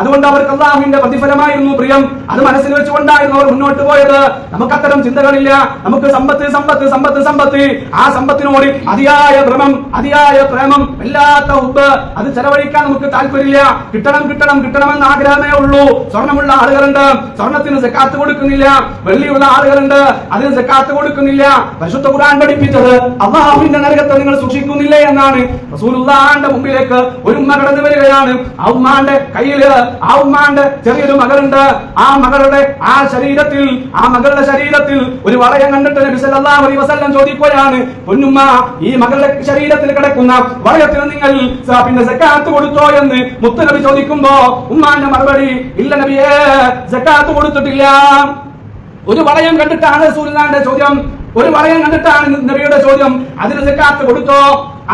അതുകൊണ്ട് അവർക്ക് അള്ളാഹുവിന്റെ പ്രതിഫലമായിരുന്നു പ്രിയം. അത് മനസ്സിൽ വെച്ചുകൊണ്ടായിരുന്നു അവർ മുന്നോട്ട് പോയത്. നമുക്ക് അത്തരം ചിന്തകളില്ല. നമുക്ക് സമ്പത്ത് സമ്പത്ത് സമ്പത്ത് സമ്പത്ത്. ആ സമ്പത്തിനോട് അതിയായ ഭ്രമം അതിയായ പ്രേമം വല്ലാത്ത ഉപ്പ് അത് ചെലവഴിക്കാൻ നമുക്ക് താല്പര്യമില്ല. കിട്ടണം കിട്ടണം കിട്ടണമെന്ന് ആഗ്രഹമേ ഉള്ളൂ. സ്വർണമുള്ള ആളുകളുണ്ട്. സ്വർണത്തിന് സക്കാത്ത് കൊടുക്കുന്നില്ല. വെള്ളിയുള്ള ആളുകളുണ്ട്. അതിന് സക്കാത്ത് കൊടുക്കുന്നില്ല. പരിശുദ്ധ ഖുർആൻ പഠിപ്പിച്ചത് അള്ളാഹുവിന്റെ നരകത്തെ നിങ്ങൾ സൂക്ഷിക്കുന്നില്ല എന്നാണ്. റസൂലുള്ളാന്റെ മുമ്പിലേക്ക് ഒരു ഉമ്മ കടന്നു വരികയാണ്. ആ ഉമ്മാന്റെ കയ്യിൽ ആ ഉമ്മാന്റെ ചെറിയൊരു മകളുണ്ട്. ആ മകളുടെ ആ ശരീരത്തിൽ ആ മകളുടെ ശരീരത്തിൽ ഒരു വളയം കണ്ടിട്ട് നബി സല്ലല്ലാഹു അലൈഹി വസല്ലം ചോദിക്കുകയാണ് പൊന്നുമ്മ ഈ മകളുടെ ശരീരത്തിൽ കിടക്കുന്ന വളയത്തിന് നിങ്ങൾ പിന്നെ സക്കാത്ത് കൊടുത്തോ? എന്ന് മുത്തുനബി ചോദിക്കുമ്പോ ഉമ്മാന്റെ മറുപടി ഇല്ല നബിയേ സക്കാത്ത് കൊടുത്തിട്ടില്ല. ഒരു വളയം കണ്ടിട്ടാണ് സൂര്യനാന്റെ ചോദ്യം. ഒരു വളയം കണ്ടിട്ടാണ് നബിയുടെ ചോദ്യം. അതിന് സക്കാത്ത് കൊടുത്തോ?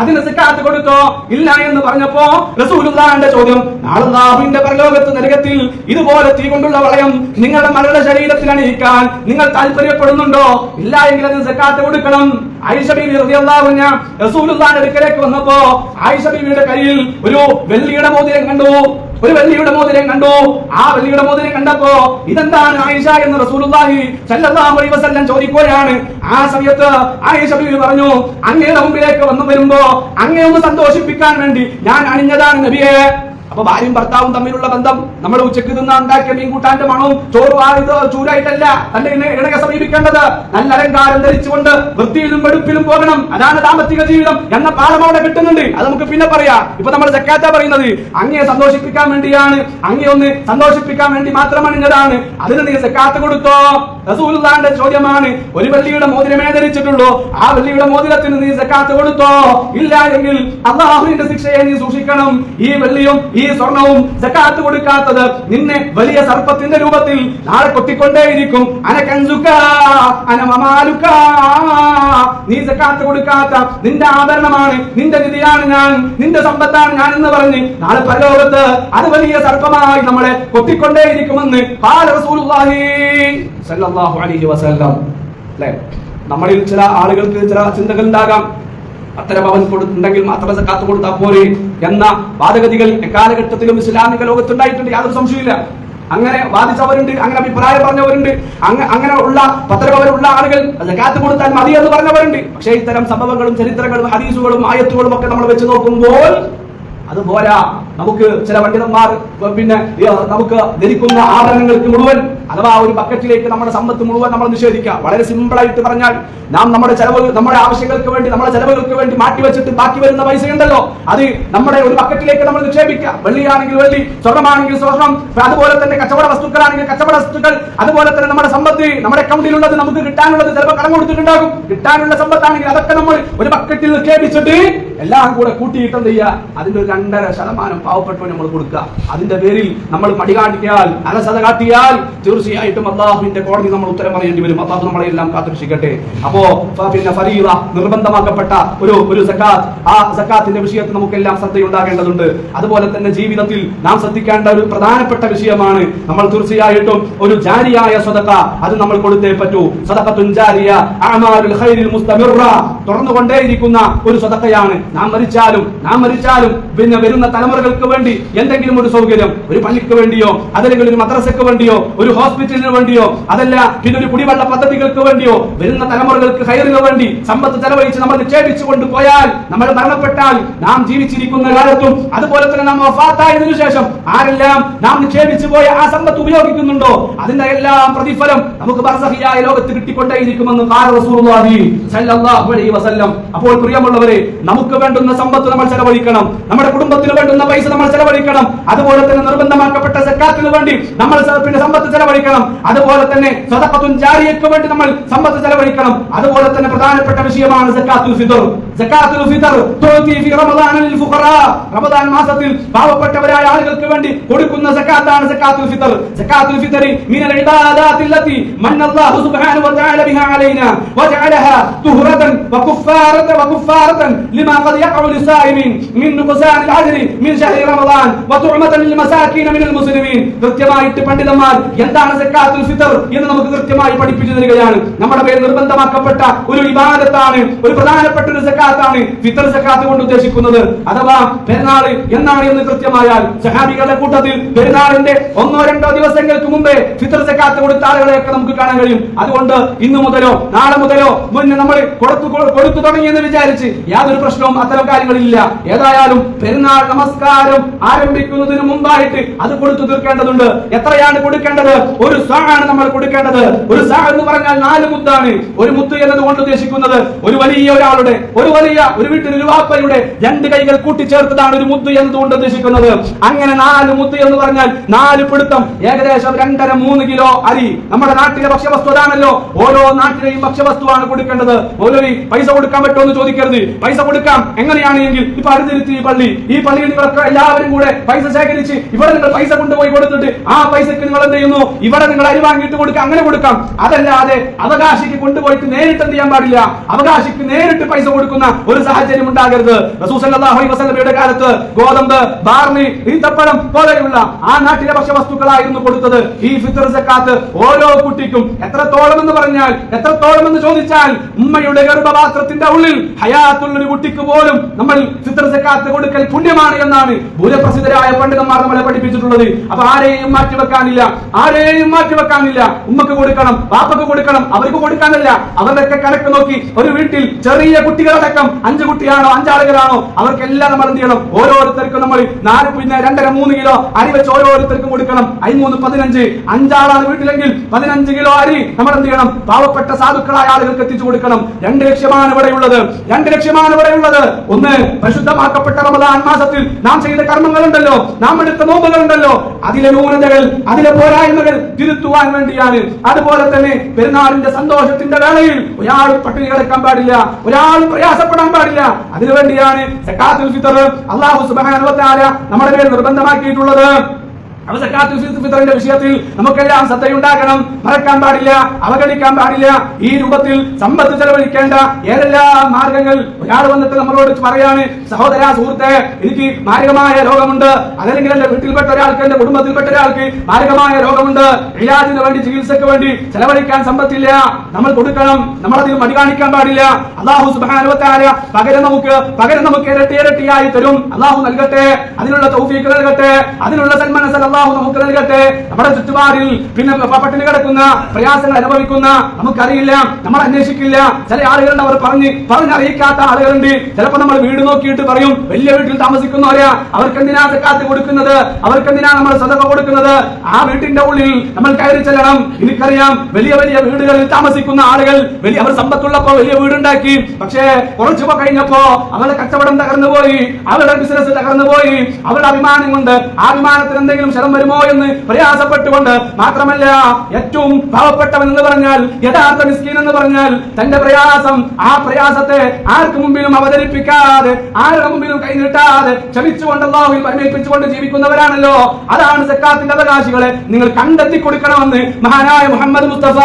അതിന് സിക്കാത്ത് കൊടുത്തോ? ഇല്ല എന്ന് പറഞ്ഞപ്പോ റസൂലുള്ളാന്റെ ചോദ്യം. നാളെ പരലോകത്ത് നരകത്തിൽ ഇതുപോലെ തീ കൊണ്ടുള്ള വളയം നിങ്ങളുടെ മകളുടെ ശരീരത്തിൽ അണിയിക്കാൻ നിങ്ങൾ താല്പര്യപ്പെടുന്നുണ്ടോ? ഇല്ല എങ്കിൽ അതിന് സിക്കാത്ത് കൊടുക്കണം. ആയിഷ ബീവി റസൂലുള്ളാന്റെ അടുക്കലേക്ക് വന്നപ്പോ ആയിഷ കയ്യിൽ ഒരു വെള്ളിയുടെ മോതിരം കണ്ടു. ഒരു വെള്ളിയുടെ മോതിരം കണ്ടു? ആ വെള്ളിയുടെ മോതിരം കണ്ടപ്പോ ഇതെന്താണ് ആയിഷ എന്ന് റസൂലുള്ളാഹി സല്ലല്ലാഹു അലൈഹി വസല്ലം ചോദിക്കുകയാണ്. ആ സമയത്ത് ആയിഷ ബിബി പറഞ്ഞു അങ്ങയുടെ മുമ്പിലേക്ക് വന്നു വരുമ്പോ അങ്ങയെ ഒന്ന് സന്തോഷിപ്പിക്കാൻ വേണ്ടി ഞാൻ അണിഞ്ഞതാണ് നബിയെ. അപ്പൊ ഭാര്യയും ഭർത്താവും തമ്മിലുള്ള ബന്ധം നമ്മൾ ഉച്ചയ്ക്ക് നിന്ന് ഉണ്ടാക്കിയ മീൻ കൂട്ടാന്റെ മണവും ചോറും ആ ഇത് ചൂരായിട്ടല്ല തന്റെ സമീപിക്കേണ്ടത്. നല്ല അലങ്കാരം ധരിച്ചുകൊണ്ട് വൃത്തിയിലും വെടുപ്പിലും പോകണം. അതാണ് ദാമ്പത്തിക ജീവിതം എന്ന പാഠം അവിടെ കിട്ടുന്നുണ്ട്. അത് നമുക്ക് പിന്നെ പറയാം. ഇപ്പൊ നമ്മൾ ജക്കാത്ത പറയുന്നത് അങ്ങയെ സന്തോഷിപ്പിക്കാൻ വേണ്ടിയാണ്. അങ്ങയെ ഒന്ന് സന്തോഷിപ്പിക്കാൻ വേണ്ടി മാത്രമാണ് അണിഞ്ഞതാണ്. അതിന് നീ സക്കാത്ത് കൊടുത്തോ? റസൂലുള്ളാന്റെ ചോദ്യമാണ്. ഒരു വെള്ളിയുടെ മോതിരമേ ധരിച്ചിട്ടുള്ളൂ? ആ വെള്ളിയുടെ മോതിരത്തിന് നീ സക്കാത്ത് കൊടുത്തോ? ഇല്ല എങ്കിൽ അള്ളാഹുവിന്റെ ശിക്ഷയെ നീ സൂക്ഷിക്കണം. ഈ വെള്ളിയും ഈ സ്വർണവും ജക്കാത്ത് കൊടുക്കാത്തത് നിന്നെ വലിയ സർപ്പത്തിന്റെ രൂപത്തിൽ നാളെ കൊത്തിക്കൊണ്ടേയിരിക്കും. അനക്കഞ്ചുക്ക നീ ജക്കാത്ത് കൊടുക്കാത്ത നിന്റെ ആഭരണമാണ് നിന്റെ നിധിയാണ് ഞാൻ നിന്റെ സമ്പത്താണ് ഞാൻ എന്ന് പറഞ്ഞ് നാളെ പരലോകത്ത് അത് വലിയ സർപ്പമായി നമ്മളെ കൊത്തിക്കൊണ്ടേയിരിക്കുമെന്ന് അലൈഹി വസല്ലം. നമ്മളിൽ ചില ആളുകൾക്ക് ചില ചിന്തകൾ ഉണ്ടാകാം. അത്തരം അവൻ കൊടുത്തുണ്ടെങ്കിൽ മാത്രം കാത്തു കൊടുത്താൽ പോരെ എന്ന വാദഗതികൾ എക്കാലഘട്ടത്തിലും ഇസ്ലാമിക ലോകത്തുണ്ടായിട്ടുണ്ട് യാതൊരു സംശയമില്ല അങ്ങനെ വാദിച്ചവരുണ്ട് അങ്ങനെ അഭിപ്രായം പറഞ്ഞവരുണ്ട് അങ്ങ- അങ്ങനെ ഉള്ള പത്രഭവനുള്ള ആളുകൾ കാത്തു കൊടുത്താൽ മതി എന്ന് പറഞ്ഞവരുണ്ട്. പക്ഷേ ഇത്തരം സംഭവങ്ങളും ചരിത്രങ്ങളും ഹദീസുകളും ആയത്തുകളും ഒക്കെ നമ്മൾ വെച്ച് നോക്കുമ്പോൾ അത് പോരാ നമുക്ക് ചില പണ്ഡിതന്മാർ പിന്നെ നമുക്ക് ധരിക്കുന്ന ആഭരണങ്ങൾക്ക് മുഴുവൻ അഥവാ ഒരു ബക്കറ്റിലേക്ക് നമ്മുടെ സമ്പത്ത് മുഴുവൻ നമ്മൾ നിഷേധിക്കാം വളരെ സിമ്പിൾ ആയിട്ട് പറഞ്ഞാൽ നാം നമ്മുടെ ചെലവ് നമ്മുടെ ആവശ്യങ്ങൾക്ക് വേണ്ടി നമ്മുടെ ചെലവുകൾക്ക് വേണ്ടി മാറ്റി വെച്ചിട്ട് ബാക്കി വരുന്ന പൈസ ഉണ്ടല്ലോ അത് നമ്മുടെ ഒരു ബക്കറ്റിലേക്ക് നമ്മൾ നിക്ഷേപിക്കാം വെള്ളിയാണെങ്കിൽ വെള്ളി സ്വർണമാണെങ്കിൽ സ്വർണം അതുപോലെ തന്നെ കച്ചവട വസ്തുക്കളാണെങ്കിൽ കച്ചവട വസ്തുക്കൾ അതുപോലെ തന്നെ നമ്മുടെ സമ്പത്ത് നമ്മുടെ അക്കൗണ്ടിലുള്ളത് നമുക്ക് കിട്ടാനുള്ളത് ചിലപ്പോൾ കടം കൊടുത്തിട്ടുണ്ടാകും. കിട്ടാനുള്ള സമ്പത്താണെങ്കിൽ അതൊക്കെ നമ്മൾ ഒരു ബക്കറ്റിൽ നിക്ഷേപിച്ചിട്ട് എല്ലാം കൂടെ കൂട്ടിയിട്ട് എന്ത് ചെയ്യുക അതിന്റെ ഒരു രണ്ടര ശതമാനം പാവപ്പെട്ടവന് നമ്മൾ കൊടുക്കുക. അതിന്റെ പേരിൽ നമ്മൾ പടി കാട്ടിയാൽ അലസത കാട്ടിയാൽ തീർച്ചയായിട്ടും അള്ളാഹുവിന്റെ കോടതി നമ്മൾ ഉത്തരം പറയേണ്ടി വരും. അള്ളാഹു നമ്മളെ എല്ലാം കാത്തുരക്ഷിക്കട്ടെ. അപ്പോ പിന്നെ ഫരീറ നിർബന്ധമാക്കപ്പെട്ട ഒരു ഒരു സക്കാത്ത്. ആ സക്കാത്തിന്റെ വിഷയത്തിൽ നമുക്കെല്ലാം ശ്രദ്ധയുണ്ടാകേണ്ടതുണ്ട്. അതുപോലെ തന്നെ ജീവിതത്തിൽ നാം ശ്രദ്ധിക്കേണ്ട ഒരു പ്രധാനപ്പെട്ട വിഷയമാണ് നമ്മൾ തീർച്ചയായിട്ടും ഒരു ജാരിയായ സ്വതക്ക. അത് നമ്മൾ കൊടുത്തേ പറ്റൂ. ഖൈറിൽ മുസ്തമിറ തുറന്നുകൊണ്ടേയിരിക്കുന്ന ഒരു സ്വതക്കയാണ് നാം മരിച്ചാലും നാം മരിച്ചാലും പിന്നെ വരുന്ന തലമുറകൾക്ക് വേണ്ടി എന്തെങ്കിലും ഒരു സൗകര്യം ഒരു പള്ളിക്ക് വേണ്ടിയോ അതല്ലെങ്കിൽ ഒരു മദ്രസയ്ക്ക് വേണ്ടിയോ ഒരു ഹോസ്പിറ്റലിന് വേണ്ടിയോ അതല്ല പിന്നെ ഒരു കുടിവെള്ള പദ്ധതികൾക്ക് വേണ്ടിയോ വരുന്ന തലമുറകൾക്ക് ഹയറിന് വേണ്ടി സമ്പത്ത് ചെലവഴിച്ച് നമ്മൾ നിക്ഷേപിച്ചു കൊണ്ടുപോയാൽ നമ്മൾ മരണപ്പെട്ടാൽ നാം ജീവിച്ചിരിക്കുന്ന കാലത്തും അതുപോലെ തന്നെ നാം വഫാത്തായതിനു ശേഷം ആരെല്ലാം നാം നിക്ഷേപിച്ചു പോയ ആ സമ്പത്ത് ഉപയോഗിക്കുന്നുണ്ടോ? അതിന്റെ എല്ലാം പ്രതിഫലം നമുക്ക് ബർസഹിയായ ലോകത്ത് കിട്ടിക്കൊണ്ടേയിരിക്കുമെന്ന് അപ്പോൾ പ്രിയമുള്ളവരെ നമുക്ക് വേണ്ടുന്ന സമ്പത്ത് നമ്മൾ ചെലവഴിക്കണം. നമ്മുടെ കുടുംബത്തിന് വേണ്ടുന്ന പൈസ നമ്മൾ ചെലവഴിക്കണം. അതുപോലെ തന്നെ നിർബന്ധമാക്കപ്പെട്ട സക്കാത്തിന് വേണ്ടി നമ്മൾ പിന്നെ സമ്പത്ത് ചെലവഴിക്കണം. അതുപോലെ തന്നെ സ്വതപ്പത്തും ജാരിയക്ക് വേണ്ടി നമ്മൾ സമ്പത്ത് ചെലവഴിക്കണം. അതുപോലെ തന്നെ പ്രധാനപ്പെട്ട വിഷയമാണ് സക്കാത്തുൽ സക്കാത്തുൽ ഫി റമദാൻ മാസത്തിൽ പാവപ്പെട്ടവരായ ആളുകൾക്ക് വേണ്ടി കൊടുക്കുന്ന സക്കാത്താണ് സക്കാത്തുൽ ബിഹാ അലൈനാ വജഅലഹാ തുഹ്റതൻ قد يقع للصائمين من نقصان العجر من شهر رمضان وطعمة للمساكين من المسلمين കൃത്യമായിട്ട് പണ്ഡിതന്മാർ എന്താണ് സക്കാത്തുൽ ഫിത്ർ എന്ന് നമുക്ക് കൃത്യമായി പഠിപ്പിച്ചു തരികയാണ് നമ്മുടെ പേര് നിർബന്ധമാക്കപ്പെട്ട ഒരു ഇബാദത്താണ് ഒരു പ്രധാനപ്പെട്ട ഒരു സക്കാത്താണ് ഫിത്ർ സക്കാത്ത് കൊണ്ട് ഉദ്ദേശിക്കുന്നത് അഥവാ പെരുന്നാൾ എന്നാണ് എന്ന് കൃത്യമായാൽ സഹാബികളുടെ കൂട്ടത്തിൽ പെരുന്നാളിന്റെ ഒന്നോ രണ്ടോ ദിവസങ്ങൾക്ക് മുമ്പേ ഫിത്ർ സക്കാത്ത് കൊടുത്ത ആളുകളെയൊക്കെ നമുക്ക് കാണാൻ കഴിയും അതുകൊണ്ട് ഇന്നു മുതലോ നാളെ മുതലോ മുന്നേ നമ്മൾ കൊടുത്തു കൊടുത്തു തുടങ്ങിയെന്ന് വിചാരിച്ച് യാതൊരു പ്രശ്നവും അത്തരം കാര്യങ്ങളില്ല ഏതായാലും പെരുന്നാൾ നമസ്കാരം ആരംഭിക്കുന്നതിന് മുമ്പായിട്ട് അത് കൊടുത്തു തീർക്കേണ്ടതുണ്ട്. എത്രയാണ് കൊടുക്കേണ്ടത്? ഒരു സാണ് നമ്മൾ കൊടുക്കേണ്ടത്. ഒരു സാ എന്ന് പറഞ്ഞാൽ നാല് മുത്താണ്. ഒരു മുത്ത് എന്നത് കൊണ്ട് ഉദ്ദേശിക്കുന്നത് ഒരു വലിയ ഒരാളുടെ ഒരു വലിയ ഒരു വീട്ടിൽ ഒരു വാപ്പയുടെ രണ്ട് കൈകൾ കൂട്ടിച്ചേർത്തതാണ് ഒരു മുത്ത് എന്നതുകൊണ്ട് ഉദ്ദേശിക്കുന്നത്. അങ്ങനെ നാല് മുത്ത് എന്ന് പറഞ്ഞാൽ നാല് പിടുത്തം. ഏകദേശം രണ്ടര മൂന്ന് കിലോ അരി. നമ്മുടെ നാട്ടിലെ ഭക്ഷ്യവസ്തു അതാണല്ലോ. ഓരോ നാട്ടിലെയും ഭക്ഷ്യവസ്തുവാണ് കൊടുക്കേണ്ടത്. ഓരോ പൈസ കൊടുക്കാൻ പറ്റുമോ എന്ന് ചോദിക്കരുത്. പൈസ കൊടുക്കാം. എങ്ങനെയാണ് എങ്കിൽ ഇപ്പൊ അടുത്തിരുത്തി ഈ പള്ളി. ഈ പള്ളിയിൽ നിങ്ങളൊക്കെ എല്ലാവരും കൂടെ പൈസ ശേഖരിച്ച് ഇവിടെ നിങ്ങൾ പൈസ കൊണ്ടുപോയി കൊടുത്തിട്ട് ആ പൈസക്ക് നിങ്ങൾ എന്ത് ചെയ്യുന്നു? ഇവിടെ നിങ്ങൾ അരി വാങ്ങിയിട്ട് കൊടുക്കുക അങ്ങനെ കൊടുക്കാം. അതല്ലാതെ അവകാശിക്ക് കൊണ്ടുപോയിട്ട് നേരിട്ട് എന്ത് ചെയ്യാൻ പാടില്ല. അവകാശിക്ക് നേരിട്ട് പൈസ കൊടുക്കുന്ന ഒരു സാഹചര്യം ഉണ്ടാകരുത്. വസല്ലമയുടെ കാലത്ത് ഗോതമ്പ് ബാർണി ഈത്തപ്പഴം പോലെയുള്ള ആ നാട്ടിലെ ഭക്ഷ്യവസ്തുക്കളായിരുന്നു കൊടുത്തത്. ഈ ഫിത്തർസക്കാത്ത് ഓരോ കുട്ടിക്കും എത്രത്തോളം എന്ന് പറഞ്ഞാൽ എത്രത്തോളം എന്ന് ചോദിച്ചാൽ ഉമ്മയുടെ ഗർഭപാത്രത്തിന്റെ ഉള്ളിൽ ഹയാത്തുള്ള ഒരു കുട്ടിക്ക് പോലും പോലും നമ്മൾ ചിത്രസക്കാത്ത് കൊടുക്കൽ പുണ്യമാണ് എന്നാണ് ഭൂരപ്രസിദ്ധരായ പണ്ഡിതന്മാർ നമ്മളെ പഠിപ്പിച്ചിട്ടുള്ളത്. അപ്പൊ ആരെയും മാറ്റിവെക്കാനില്ല. ആരെയും മാറ്റിവെക്കാനില്ല. ഉമ്മക്ക് കൊടുക്കണം പാപ്പക്ക് കൊടുക്കണം അവർക്ക് കൊടുക്കാനല്ല. അവരുടെയൊക്കെ കണക്ക് നോക്കി ഒരു വീട്ടിൽ ചെറിയ കുട്ടികളടക്കം അഞ്ച് കുട്ടിയാണോ അഞ്ചാളുകളാണോ അവർക്കെല്ലാം നമ്മൾ എന്ത് ചെയ്യണം? ഓരോരുത്തർക്കും നമ്മൾ നാല് പിന്നെ രണ്ടര മൂന്ന് കിലോ അരി വെച്ച് ഓരോരുത്തർക്കും കൊടുക്കണം. അയിമൂന്ന് പതിനഞ്ച്. അഞ്ചാളാണ് വീട്ടിലെങ്കിൽ പതിനഞ്ച് കിലോ അരി നമ്മൾ എന്ത് ചെയ്യണം? പാവപ്പെട്ട സാധുക്കളായ ആളുകൾക്ക് എത്തിച്ചു കൊടുക്കണം. രണ്ട് ലക്ഷ്യമാണ് ഇവിടെയുള്ളത്. രണ്ട് ലക്ഷ്യമാണ് ഇവിടെയുള്ളത്. ഒന്ന് പരിശുദ്ധമാക്കപ്പെട്ട റമദാൻ മാസത്തിൽ നാം ചെയ്ത കർമ്മങ്ങളുണ്ടല്ലോ. നാം എടുത്ത നോമ്പുകളുണ്ടല്ലോ. അതിലെ ന്യൂനതകൾ അതിലെ പോരായ്മകൾ തിരുത്തുവാൻ വേണ്ടിയാണ്. അതുപോലെ തന്നെ പെരുന്നാളിന്റെ സന്തോഷത്തിന്റെ വേളയിൽ ഒരാൾ പട്ടിണി കിടക്കാൻ പാടില്ല ഒരാൾ പ്രയാസപ്പെടാൻ പാടില്ല. അതിനുവേണ്ടിയാണ് സക്കാത്തുൽ അള്ളാഹു തആല നമ്മുടെ മേൽ നിർബന്ധമാക്കിയിട്ടുള്ളത്. അപ്പൊ സക്കാത്ത് ഫിത്തറിന്റെ വിഷയത്തിൽ നമുക്കെല്ലാം ശ്രദ്ധയുണ്ടാകണം. മറക്കാൻ പാടില്ല അവഗണിക്കാൻ പാടില്ല. ഈ രൂപത്തിൽ സമ്പത്ത് ചെലവഴിക്കേണ്ട ഏതെല്ലാം മാർഗങ്ങൾ ഒരാൾ വന്നിട്ട് നമ്മളോട് പറയാണ് സഹോദര സുഹൃത്തെ എനിക്ക് മാരകമായ രോഗമുണ്ട്. അതല്ലെങ്കിൽ എന്റെ വീട്ടിൽപ്പെട്ട ഒരാൾക്ക് എന്റെ കുടുംബത്തിൽപ്പെട്ട ഒരാൾക്ക് മാരകമായ രോഗമുണ്ട്. ഇലാജിന് വേണ്ടി ചികിത്സയ്ക്ക് വേണ്ടി ചെലവഴിക്കാൻ സമ്പത്തില്ല. നമ്മൾ കൊടുക്കണം. നമ്മൾ അതിൽ മടി കാണിക്കാൻ പാടില്ല. അള്ളാഹു തആല പകരം നമുക്ക് പകരം നമുക്ക് ഇരട്ടി ഇരട്ടിയായി തരും. അള്ളാഹു നൽകട്ടെ അതിനുള്ള തൗഫീഖ് നൽകട്ടെ അതിനുള്ള സന്മനസ് അള്ളാഹു നമുക്ക് നൽകട്ടെ. നമ്മുടെ ചുറ്റുപാടിൽ പിന്നെ പട്ടിണി കിടക്കുന്ന പ്രയാസങ്ങൾ അനുഭവിക്കുന്ന നമുക്കറിയില്ല നമ്മൾ അന്വേഷിക്കില്ല. ചില ആളുകളുണ്ട് അവർ പറഞ്ഞ് പറഞ്ഞറിയിക്കാത്ത ആളുകളുണ്ട്. ചിലപ്പോൾ നമ്മൾ വീട് നോക്കിയിട്ട് പറയും വലിയ വീട്ടിൽ താമസിക്കുന്നവരാ അവർക്ക് എന്തിനാ കാത്ത് കൊടുക്കുന്നത്? അവർക്ക് എന്തിനാ നമ്മൾ സ്വതക കൊടുക്കുന്നത്? ആ വീട്ടിന്റെ ഉള്ളിൽ നമ്മൾ കയറി ചെല്ലണം. എനിക്കറിയാം വലിയ വലിയ വീടുകളിൽ താമസിക്കുന്ന ആളുകൾ വലിയ അവർ സമ്പത്തുള്ളപ്പോ വലിയ വീടുണ്ടാക്കി. പക്ഷേ കുറച്ചു കഴിഞ്ഞപ്പോ അവരുടെ കച്ചവടം തകർന്നു പോയി അവരുടെ ബിസിനസ് തകർന്നു പോയി അവരുടെ അഭിമാനം കൊണ്ട് ആ അഭിമാനത്തിന് എന്തെങ്കിലും ശരം വരുമോ എന്ന് പ്രയാസപ്പെട്ടുകൊണ്ട് മാത്രമല്ല ഏറ്റവും പാവപ്പെട്ടവൻ എന്ന് പറഞ്ഞാൽ യഥാർത്ഥ മിസ്കീൻ എന്ന് പറഞ്ഞാൽ തന്റെ പ്രയാസം ആ പ്രയാസത്തെ ആർക്ക് മുമ്പിലും അവതരിപ്പിക്കാതെ ആരുടെ മുമ്പിലും കൈനീട്ടാതെ ക്ഷമിച്ചുകൊണ്ട് അള്ളാഹുവിൽ പരിമേൽപ്പിച്ചുകൊണ്ട് ജീവിക്കുന്നവരാണല്ലോ. അതാണ് സക്കാത്തിന്റെ അവകാശികളെ നിങ്ങൾ കണ്ടെത്തി കൊടുക്കണമെന്ന് മഹാനായ മുഹമ്മദ് മുസ്തഫ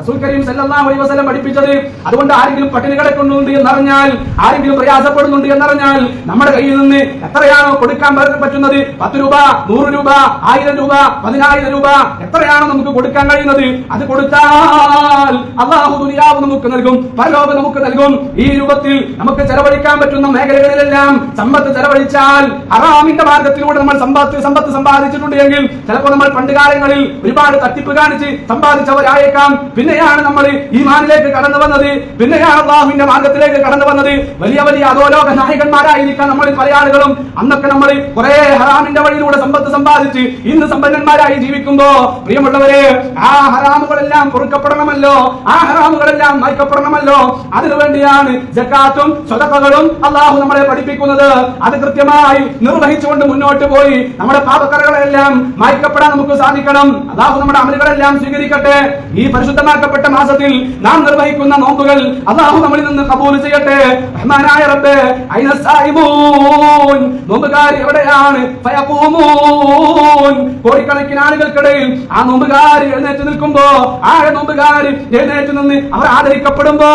റസൂൽ സല്ലല്ലാഹു അലൈഹി വസല്ലം പഠിപ്പിച്ചത്. അതുകൊണ്ട് ആരെങ്കിലും പട്ടിണി കിടക്കുന്നുണ്ട് എന്നറിഞ്ഞാൽ ആരെങ്കിലും പ്രയാസപ്പെടുന്നുണ്ട് എന്നറിഞ്ഞാൽ നമ്മുടെ കയ്യിൽ നിന്ന് എത്രയാണോ കൊടുക്കാൻ പറ്റുന്നത്? പത്ത് രൂപ നൂറ് രൂപ ആയിരം രൂപ പതിനായിരം രൂപ എത്രയാണ് നമുക്ക് കൊടുക്കാൻ കഴിയുന്നത് അത് കൊടുത്താൽ അള്ളാഹു ദുനിയാവ് നമുക്ക് നൽകും പരലോകം നമുക്ക് നൽകും. ഈ രൂപത്തിൽ നമുക്ക് ചെലവഴിക്കാൻ പറ്റുന്ന മേഖലകളിലെല്ലാം സമ്പത്ത് ചെലവഴിച്ചാൽ ഹറാമിന്റെ മാർഗത്തിലൂടെ നമ്മൾ സമ്പത്ത് സമ്പത്ത് സമ്പാദിച്ചിട്ടുണ്ടെങ്കിൽ ചിലപ്പോൾ നമ്മൾ പണ്ട് കാലങ്ങളിൽ ഒരുപാട് തട്ടിപ്പ് കാണിച്ച് സമ്പാദിച്ചവരായേക്കാം. പിന്നെയാണ് നമ്മൾ ഈ മാനിലേക്ക് കടന്നു വന്നത് പിന്നെയാണ് അള്ളാഹുവിന്റെ മാർഗത്തിലേക്ക് കടന്നു വന്നത്. വലിയ വലിയ അധോലോക നായകന്മാരായിരിക്കാം നമ്മൾ പല ആളുകളും. അന്നൊക്കെ നമ്മൾ കുറെ ഹറാമിന്റെ വഴിയിലൂടെ സമ്പത്ത് സമ്പാദിച്ച് ഇന്ന് സമ്പന്നന്മാരായി ജീവിക്കുമ്പോ പ്രിയമുള്ളവരെ ആ ഹറാമുകളെല്ലാം പൊറുക്കപ്പെടണമല്ലോ ആ ഹറാമുകളെല്ലാം മയക്കപ്പെടണമല്ലോ. അതിനുവേണ്ടിയാണ് ജക്കാത്തും സ്വതക്കകളും അള്ളാഹു നമ്മളെ പഠിപ്പിക്കുന്നത്. അത് കൃത്യമായി നിർവഹിച്ചുകൊണ്ട് മുന്നോട്ട് പോയി നമ്മുടെ പാപക്കറകളെല്ലാം മായ്ക്കപ്പെടാൻ നമുക്ക് സാധിക്കണം. അള്ളാഹു നമ്മുടെ അമലുകളെല്ലാം സ്വീകരിക്കട്ടെ. ഈ പരിശുദ്ധമാക്കപ്പെട്ട മാസത്തിൽ നാം നിർവഹിക്കുന്ന നോമ്പുകൾ അള്ളാഹു നമ്മളിൽ നിന്ന് കബൂൽ ചെയ്യട്ടെ. റഹ്മാനായ റബ്ബേ നോമ്പുകാർ എവിടെയാണ്? ഫയഖൂമൂൻ കോടിക്കണക്കിന് ആളുകൾക്കിടയിൽ ആ നോമ്പുകാർ എഴുന്നേറ്റ് നിൽക്കുമ്പോ ആ നോമ്പുകാർ എഴുന്നേറ്റ് നിന്ന് അവർ ആദരിക്കപ്പെടുമ്പോ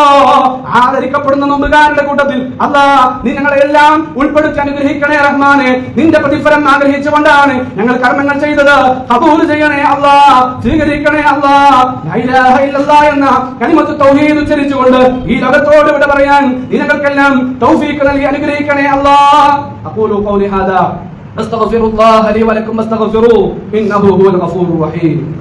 ആദരിക്കപ്പെടുന്ന നോമ്പുകാരുടെ കൂട്ടത്തിൽ അല്ല നീ ഞങ്ങളെ എല്ലാം ഉൾപ്പെടുത്തി അനുഗ്രഹിക്കണേ റഹ്മാനെ. നിന്റെ പ്രതിഫലം ആഗ്രഹിച്ചുകൊണ്ടാണ് ഞങ്ങൾ കർമ്മങ്ങൾ ചെയ്തത്. കബൂൽ ചെയ്യണേ അല്ല സ്വീകരിക്കണേ അല്ല. എന്ന കനിമത്ത് തൗഹീദ് ഉച്ചരിച്ചുകൊണ്ട് ഈ ലോകത്തോട് ഇവിടെ പറയാൻ നിനകൾക്കെല്ലാം തൗഫീഖ് നൽകി അനുഗ്രഹിക്കണേ അല്ലാ. അഖൂലു ഖൗലി ഹാദാ. أستغفر الله لي ولكم استغفروه إنه هو الغفور الرحيم.